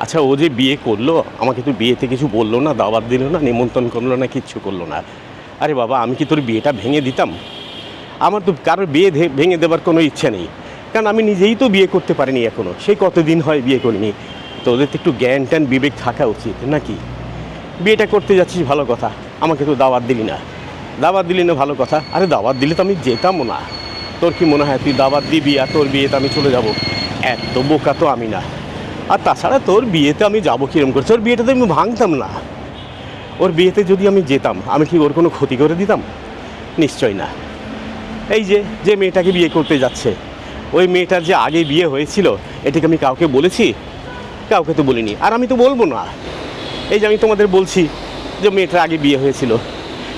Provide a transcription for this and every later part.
আচ্ছা ও যে বিয়ে করল, আমাকে তো বিয়েতে কিছু বলল না, দাওয়াত দিল না, নিমন্ত্রণ করল না, কিচ্ছু করল না। আরে বাবা, আমি কি তোর বিয়েটা ভেঙে দিতাম? আমার তো কারোর বিয়ে ভেঙে দেবার কোনো ইচ্ছা নেই। কারণ আমি নিজেই তো বিয়ে করতে পারিনি এখনও সেই কতদিন হয় বিয়ে করিনি? তো ওদের তো একটু জ্ঞান ট্যান বিবেক থাকা উচিত, নাকি? বিয়েটা করতে যাচ্ছিস, ভালো কথা। আমাকে তো দাওয়াত দিলি না। দাওয়াত দিলি না, ভালো কথা। আরে, দাওয়াত দিলে তো আমি যেতামও না। তোর কি মনে হয়, তুই দাওয়াত দিবি আর তোর বিয়েতে আমি চলে যাব? এত বোকা তো আমি না। আর তাছাড়া তোর বিয়েতে আমি যাব কিরম করে? ওর বিয়েটা তো আমি ভাঙতাম না। ওর বিয়েতে যদি আমি যেতাম, আমি কি ওর কোনো ক্ষতি করে দিতাম? নিশ্চয় না। এই যে যে মেয়েটাকে বিয়ে করতে যাচ্ছে, ওই মেয়েটার যে আগে বিয়ে হয়েছিল, এটাকে আমি কাউকে বলেছি? কাউকে তো বলিনি। আর আমি তো বলব না। এই যে আমি তোমাদের বলছি যে মেয়েটার আগে বিয়ে হয়েছিল।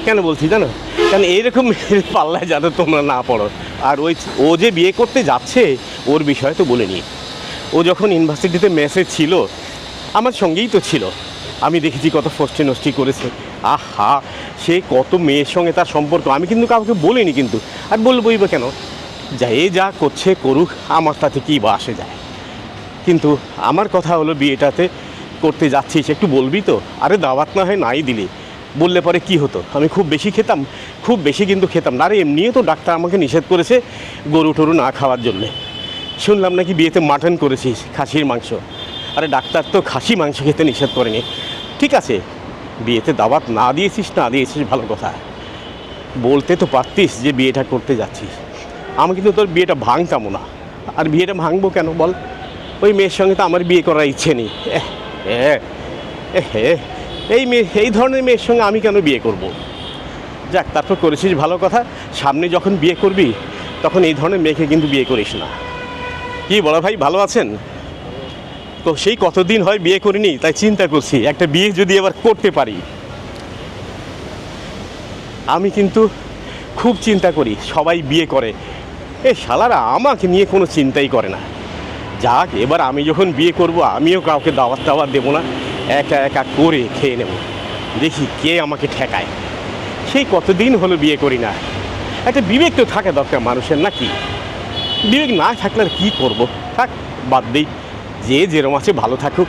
কেন বলছি জানো? কেন এইরকম মেয়ের পাল্লায় যাতে তোমরা না পড়ো। আর ওই, ও যে বিয়ে করতে যাচ্ছে, ওর বিষয়ে তো বলিনি। ও যখন ইউনিভার্সিটিতে মেসে ছিল, আমার সঙ্গেই তো ছিল। আমি দেখেছি কত ফষ্টি নষ্টি করেছে। আহা, সে কত মেয়ের সঙ্গে তার সম্পর্ক। আমি কিন্তু কাউকে বলিনি কিন্তু। আর বলবোই বা কেন? যা এ যা করছে করুক, আমার তাতে কী বা আসে যায়। কিন্তু আমার কথা হলো বিয়েটাতে করতে যাচ্ছিস, একটু বলবি তো? আরে দাওয়াত না হয় নাই দিলি। বললে পরে কি হতো? আমি খুব বেশি খেতাম, খুব বেশি কিন্তু খেতাম না। আরে এমনিও তো ডাক্তার আমাকে নিষেধ করেছে গরু টরু না খাওয়ার জন্যে। শুনলাম নাকি বিয়েতে মাটন করেছিস খাসির মাংস। আরে ডাক্তার তো খাসি মাংস খেতে নিষেধ করেনি। ঠিক আছে বিয়েতে দাওয়াত না দিয়েছিস না দিয়েছিস ভালো কথা। বলতে তো পারতিস যে বিয়েটা করতে যাচ্ছিস। আমি কিন্তু তোর বিয়েটা ভাঙতাম না। আর বিয়েটা ভাঙবো কেন বল? ওই মেয়ের সঙ্গে তো আমার বিয়ে করার ইচ্ছে নেই। হে, এই মেয়ে এই ধরনের মেয়ের সঙ্গে আমি কেন বিয়ে করব। যাক তারপর করেছিস ভালো কথা। সামনে যখন বিয়ে করবি তখন এই ধরনের মেয়েকে কিন্তু বিয়ে করিস না। কি বড় ভাই, ভালো আছেন? তো সেই কতদিন হয় বিয়ে করিনি, তাই চিন্তা করছি, একটা বিয়ে যদি এবার করতে পারি। আমি কিন্তু খুব চিন্তা করি, সবাই বিয়ে করে। এ শালারা আমাকে নিয়ে কোনো চিন্তাই করে না। যাক, এবার আমি যখন বিয়ে করব, আমিও কাউকে দাওয়াত দাওয়াত দেবো না। একা একা করে খেয়ে নেব। দেখি কে আমাকে ঠেকায়। সেই কতদিন হলো বিয়ে করি না? একটা বিবেক তো থাকা দরকার মানুষের, নাকি? বিবেক না থাকলে আর কী করব? থাক বাদ দিই। যে যেরম আছে ভালো থাকুক।